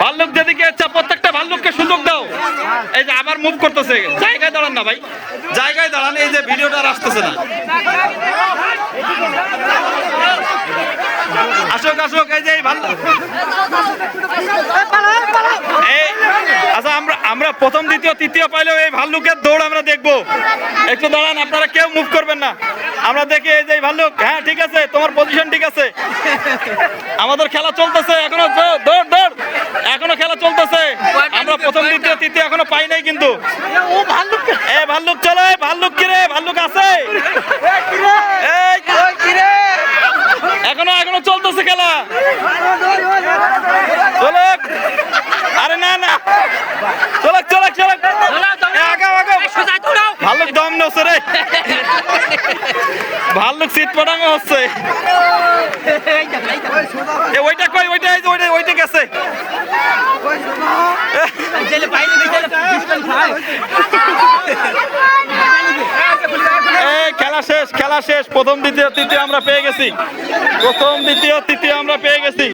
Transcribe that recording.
ভাল্লুক যেদিকে প্রত্যেকটা ভাল্লুককে সুযোগ দাও। এই যে আবার মুভ করতেছে। জায়গায় দাঁড়ান না ভাই। জায়গায় দাঁড়ান, এই যে ভিডিওটা আসতেছে না। আসুক আসুক, এই যে ভাল্লুক এই আচ্ছা আমরা প্রথম দ্বিতীয় তৃতীয় পাইলেও এই ভাল্লুকের দৌড় আমরা দেখব। একটু দাঁড়ান আপনারা কেউ মুভ করবেন না। আমরা দেখি এই যে ভাল্লুক। হ্যাঁ ঠিক আছে তোমার পজিশন ঠিক আছে। আমাদের খেলা চলতেছে এখনও দৌড় দৌড়। এখনও খেলা চলতেছে। আমরা প্রথম দ্বিতীয় তৃতীয় এখনও পাই নাই কিন্তু। এ ভাল্লুক চলে ভাল্লুক কিরে ভাল্লুক আছে। এখনও এখনও চলতেছে খেলা। নছে রে। ভাল্লুক সিট হচ্ছে। ওইটা কই? ওইটা ওইটা ওইটা গেছে। খেলা শেষ খেলা শেষ। প্রথম, দ্বিতীয়, তৃতীয় আমরা পেয়ে গেছি। প্রথম, দ্বিতীয়, তৃতীয় আমরা পেয়ে গেছি।